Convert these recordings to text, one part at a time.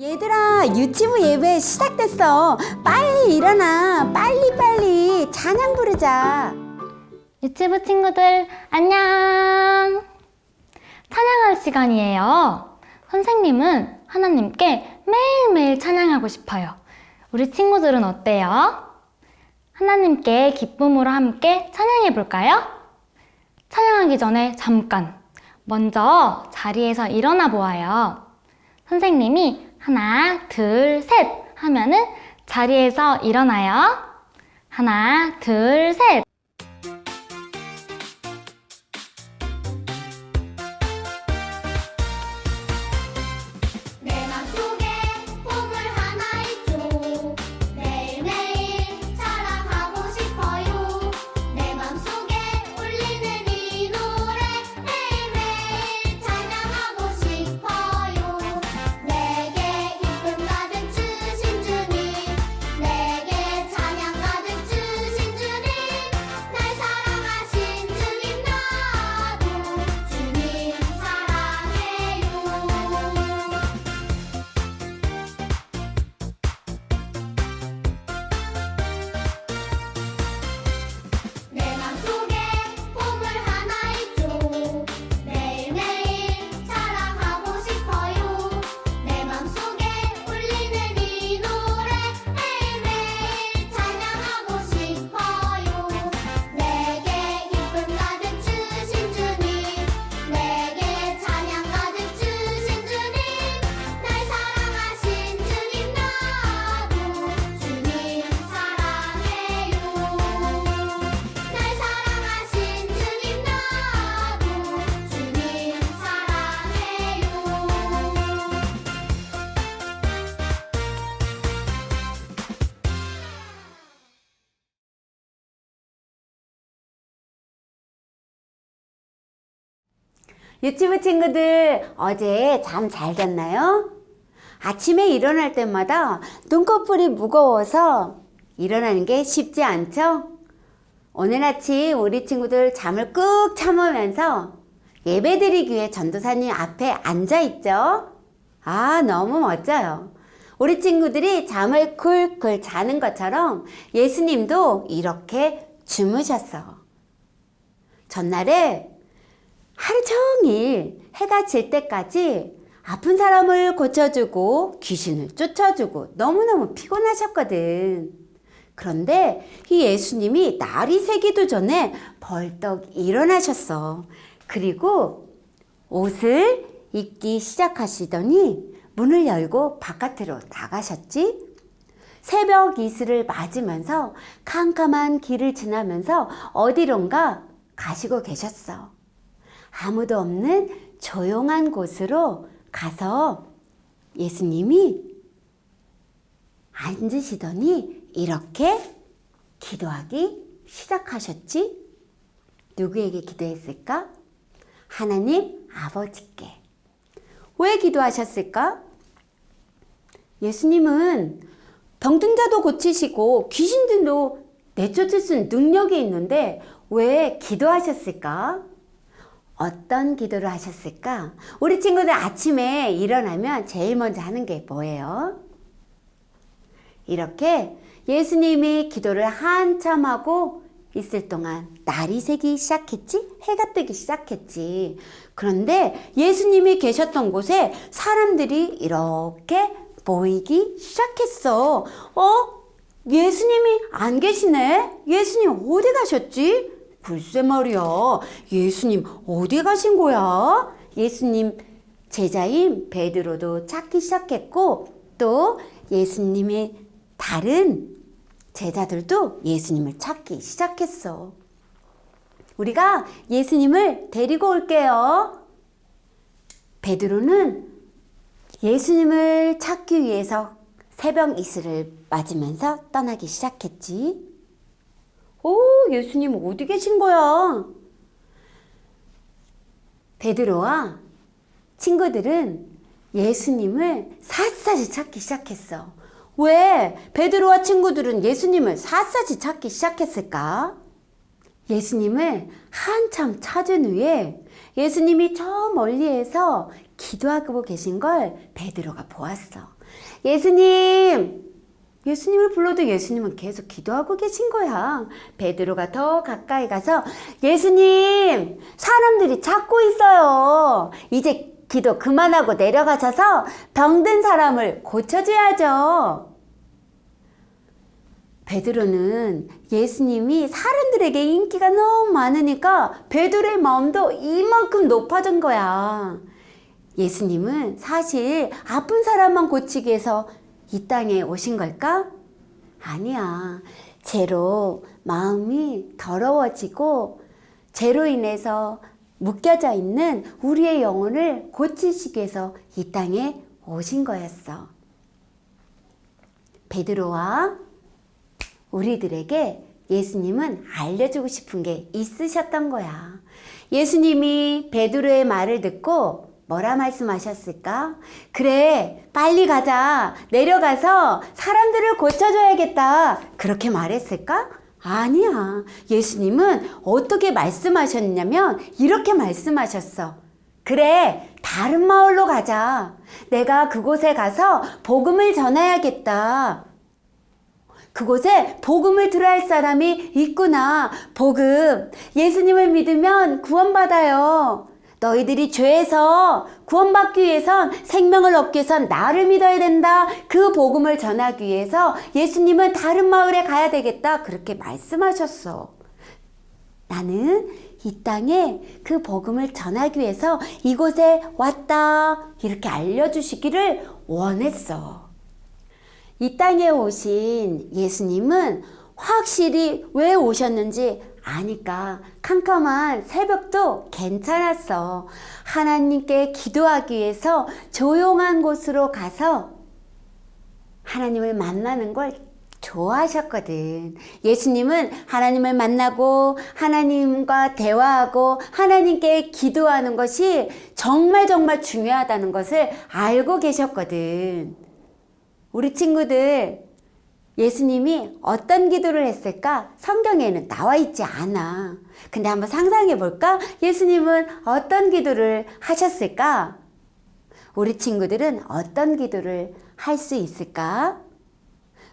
얘들아 유치부 예배 시작됐어 빨리 일어나 빨리 빨리 찬양 부르자 유튜브 친구들 안녕! 찬양할 시간이에요. 선생님은 하나님께 매일매일 찬양하고 싶어요. 우리 친구들은 어때요? 하나님께 기쁨으로 함께 찬양해 볼까요? 찬양하기 전에 잠깐 먼저 자리에서 일어나 보아요. 선생님이 하나, 둘, 셋 하면은 자리에서 일어나요. 하나, 둘, 셋. 유치부 친구들 어제 잠 잘 잤나요? 아침에 일어날 때마다 눈꺼풀이 무거워서 일어나는 게 쉽지 않죠? 오늘 아침 우리 친구들 잠을 꾹 참으면서 예배 드리기 위해 전도사님 앞에 앉아 있죠? 아, 너무 멋져요. 우리 친구들이 잠을 쿨쿨 자는 것처럼 예수님도 이렇게 주무셨어. 전날에 하루 종일 해가 질 때까지 아픈 사람을 고쳐주고 귀신을 쫓아주고 너무너무 피곤하셨거든. 그런데 이 예수님이 날이 새기도 전에 벌떡 일어나셨어. 그리고 옷을 입기 시작하시더니 문을 열고 바깥으로 나가셨지? 새벽 이슬을 맞으면서 캄캄한 길을 지나면서 어디론가 가시고 계셨어. 아무도 없는 조용한 곳으로 가서 예수님이 앉으시더니 이렇게 기도하기 시작하셨지? 누구에게 기도했을까? 하나님 아버지께. 왜 기도하셨을까? 예수님은 병든 자도 고치시고 귀신들도 내쫓을 수 있는 능력이 있는데 왜 기도하셨을까? 어떤 기도를 하셨을까? 우리 친구들 아침에 일어나면 제일 먼저 하는 게 뭐예요? 이렇게 예수님이 기도를 한참 하고 있을 동안 날이 새기 시작했지? 해가 뜨기 시작했지. 그런데 예수님이 계셨던 곳에 사람들이 이렇게 모이기 시작했어. 어? 예수님이 안 계시네? 예수님 어디 가셨지? 글쎄 말이야. 예수님 어디 가신 거야? 예수님 제자인 베드로도 찾기 시작했고 또 예수님의 다른 제자들도 예수님을 찾기 시작했어. 우리가 예수님을 데리고 올게요. 베드로는 예수님을 찾기 위해서 새벽 이슬을 맞으면서 떠나기 시작했지. 오, 예수님 어디 계신 거야? 베드로와 친구들은 예수님을 샅샅이 찾기 시작했어. 왜 베드로와 친구들은 예수님을 샅샅이 찾기 시작했을까? 예수님을 한참 찾은 후에 예수님이 저 멀리에서 기도하고 계신 걸 베드로가 보았어. 예수님! 예수님을 불러도 예수님은 계속 기도하고 계신 거야. 베드로가 더 가까이 가서 예수님! 사람들이 찾고 있어요. 이제 기도 그만하고 내려가셔서 병든 사람을 고쳐줘야죠. 베드로는 예수님이 사람들에게 인기가 너무 많으니까 베드로의 마음도 이만큼 높아진 거야. 예수님은 사실 아픈 사람만 고치기 위해서 이 땅에 오신 걸까? 아니야. 죄로 마음이 더러워지고 죄로 인해서 묶여져 있는 우리의 영혼을 고치시기 위해서 이 땅에 오신 거였어. 베드로와 우리들에게 예수님은 알려주고 싶은 게 있으셨던 거야. 예수님이 베드로의 말을 듣고 뭐라 말씀하셨을까? 그래, 빨리 가자. 내려가서 사람들을 고쳐줘야겠다. 그렇게 말했을까? 아니야. 예수님은 어떻게 말씀하셨냐면 이렇게 말씀하셨어. 그래, 다른 마을로 가자. 내가 그곳에 가서 복음을 전해야겠다. 그곳에 복음을 들어야 할 사람이 있구나. 복음. 예수님을 믿으면 구원받아요. 너희들이 죄에서 구원받기 위해선 생명을 얻기 위해선 나를 믿어야 된다. 그 복음을 전하기 위해서 예수님은 다른 마을에 가야 되겠다. 그렇게 말씀하셨어. 나는 이 땅에 그 복음을 전하기 위해서 이곳에 왔다. 이렇게 알려주시기를 원했어. 이 땅에 오신 예수님은 확실히 왜 오셨는지 아니까 캄캄한 새벽도 괜찮았어. 하나님께 기도하기 위해서 조용한 곳으로 가서 하나님을 만나는 걸 좋아하셨거든. 예수님은 하나님을 만나고 하나님과 대화하고 하나님께 기도하는 것이 정말 정말 중요하다는 것을 알고 계셨거든. 우리 친구들 예수님이 어떤 기도를 했을까? 성경에는 나와 있지 않아. 근데 한번 상상해 볼까? 예수님은 어떤 기도를 하셨을까? 우리 친구들은 어떤 기도를 할 수 있을까?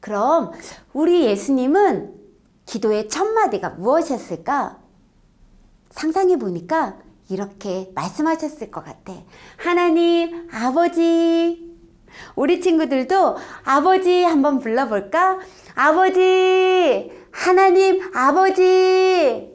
그럼 우리 예수님은 기도의 첫 마디가 무엇이었을까? 상상해 보니까 이렇게 말씀하셨을 것 같아. 하나님, 아버지, 우리 친구들도 아버지 한번 불러볼까? 아버지! 하나님 아버지!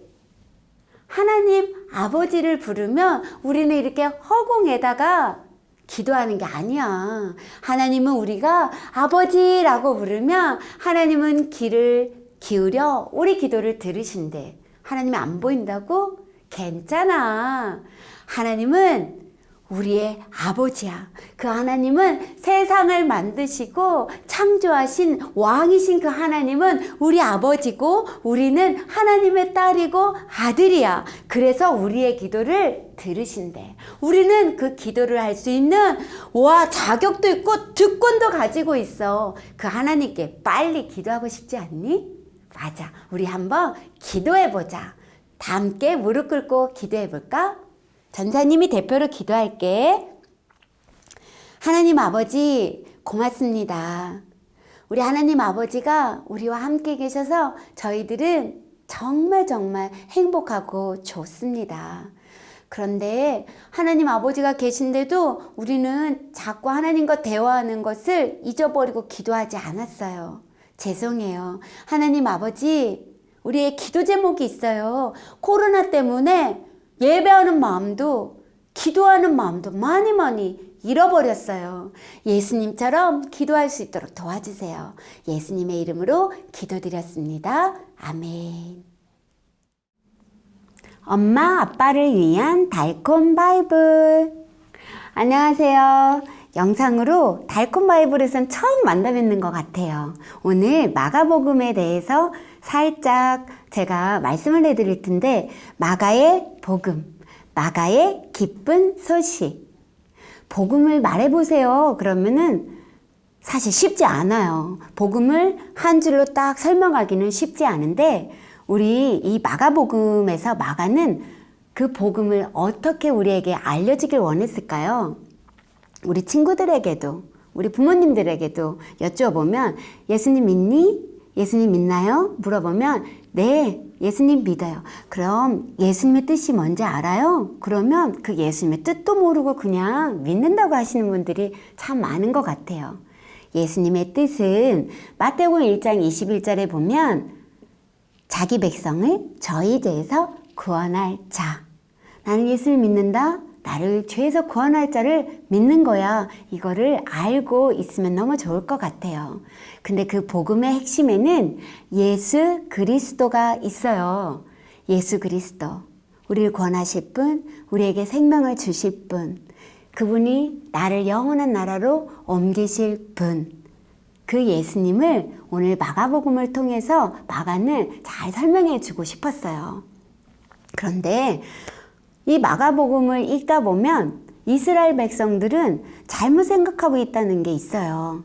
하나님 아버지를 부르면 우리는 이렇게 허공에다가 기도하는 게 아니야. 하나님은 우리가 아버지라고 부르면 하나님은 귀를 기울여 우리 기도를 들으신대. 하나님이 안 보인다고? 괜찮아. 하나님은 우리의 아버지야. 그 하나님은 세상을 만드시고 창조하신 왕이신 그 하나님은 우리 아버지고 우리는 하나님의 딸이고 아들이야. 그래서 우리의 기도를 들으신대. 우리는 그 기도를 할 수 있는 와 자격도 있고 특권도 가지고 있어. 그 하나님께 빨리 기도하고 싶지 않니? 맞아. 우리 한번 기도해 보자. 다 함께 무릎 꿇고 기도해 볼까? 전사님이 대표로 기도할게. 하나님 아버지, 고맙습니다. 우리 하나님 아버지가 우리와 함께 계셔서 저희들은 정말 정말 행복하고 좋습니다. 그런데 하나님 아버지가 계신데도 우리는 자꾸 하나님과 대화하는 것을 잊어버리고 기도하지 않았어요. 죄송해요. 하나님 아버지, 우리의 기도 제목이 있어요. 코로나 때문에 예배하는 마음도 기도하는 마음도 많이 많이 잃어버렸어요. 예수님처럼 기도할 수 있도록 도와주세요. 예수님의 이름으로 기도드렸습니다. 아멘. 엄마, 아빠를 위한 달콤 바이블. 안녕하세요. 영상으로 달콤 바이블에선 처음 만나 뵙는 것 같아요. 오늘 마가복음에 대해서 살짝 제가 말씀을 해드릴 텐데, 마가의 복음, 마가의 기쁜 소식. 복음을 말해보세요. 그러면은 사실 쉽지 않아요. 복음을 한 줄로 딱 설명하기는 쉽지 않은데, 우리 이 마가복음에서 마가는 그 복음을 어떻게 우리에게 알려주길 원했을까요? 우리 친구들에게도, 우리 부모님들에게도 여쭈어보면 예수님 믿니? 예수님 믿나요? 물어보면 네, 예수님 믿어요. 그럼 예수님의 뜻이 뭔지 알아요? 그러면 그 예수님의 뜻도 모르고 그냥 믿는다고 하시는 분들이 참 많은 것 같아요. 예수님의 뜻은 마태복음 1장 21절에 보면 자기 백성을 저희 죄에서 구원할 자. 나는 예수를 믿는다. 나를 죄에서 구원할 자를 믿는 거야. 이거를 알고 있으면 너무 좋을 것 같아요. 근데 그 복음의 핵심에는 예수 그리스도가 있어요. 예수 그리스도. 우리를 구원하실 분, 우리에게 생명을 주실 분, 그분이 나를 영원한 나라로 옮기실 분. 그 예수님을 오늘 마가복음을 통해서 마가는 잘 설명해 주고 싶었어요. 그런데 이 마가복음을 읽다 보면 이스라엘 백성들은 잘못 생각하고 있다는 게 있어요.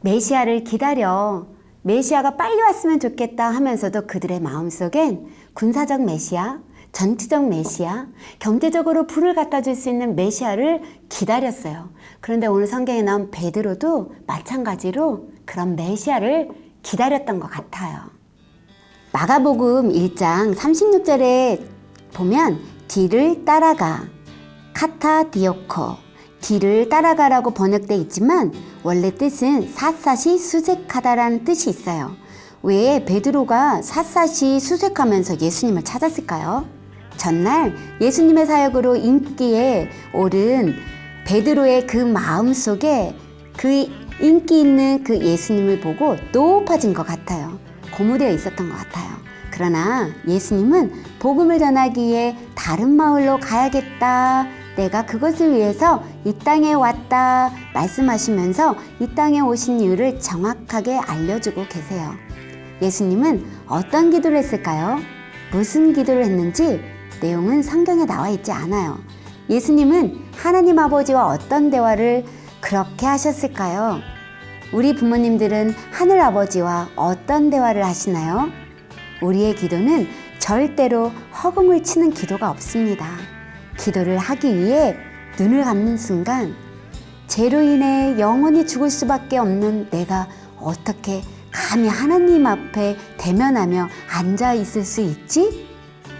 메시아를 기다려. 메시아가 빨리 왔으면 좋겠다 하면서도 그들의 마음속엔 군사적 메시아, 전투적 메시아, 경제적으로 불을 갖다 줄 수 있는 메시아를 기다렸어요. 그런데 오늘 성경에 나온 베드로도 마찬가지로 그런 메시아를 기다렸던 것 같아요. 마가복음 1장 36절에 보면 뒤를 따라가 카타 디오코 뒤를 따라가라고 번역돼 있지만 원래 뜻은 샅샅이 수색하다라는 뜻이 있어요. 왜 베드로가 샅샅이 수색하면서 예수님을 찾았을까요? 전날 예수님의 사역으로 인기에 오른 베드로의 그 마음 속에 그 인기 있는 그 예수님을 보고 높아진 것 같아요. 고무되어 있었던 것 같아요. 그러나 예수님은 복음을 전하기 위해 다른 마을로 가야겠다. 내가 그것을 위해서 이 땅에 왔다. 말씀하시면서 이 땅에 오신 이유를 정확하게 알려주고 계세요. 예수님은 어떤 기도를 했을까요? 무슨 기도를 했는지 내용은 성경에 나와 있지 않아요. 예수님은 하나님 아버지와 어떤 대화를 그렇게 하셨을까요? 우리 부모님들은 하늘 아버지와 어떤 대화를 하시나요? 우리의 기도는 절대로 허공을 치는 기도가 없습니다. 기도를 하기 위해 눈을 감는 순간 죄로 인해 영원히 죽을 수밖에 없는 내가 어떻게 감히 하나님 앞에 대면하며 앉아 있을 수 있지?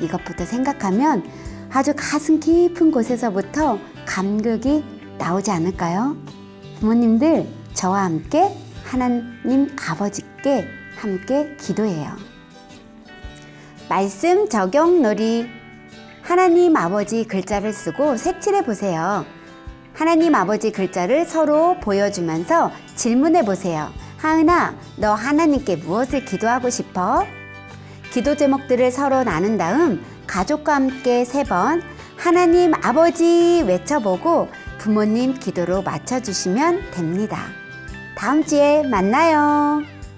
이것부터 생각하면 아주 가슴 깊은 곳에서부터 감격이 나오지 않을까요? 부모님들, 저와 함께 하나님 아버지께 함께 기도해요. 말씀 적용 놀이. 하나님 아버지 글자를 쓰고 색칠해 보세요. 하나님 아버지 글자를 서로 보여주면서 질문해 보세요. 하은아, 너 하나님께 무엇을 기도하고 싶어? 기도 제목들을 서로 나눈 다음 가족과 함께 세 번 하나님 아버지 외쳐보고 부모님 기도로 맞춰주시면 됩니다. 다음 주에 만나요.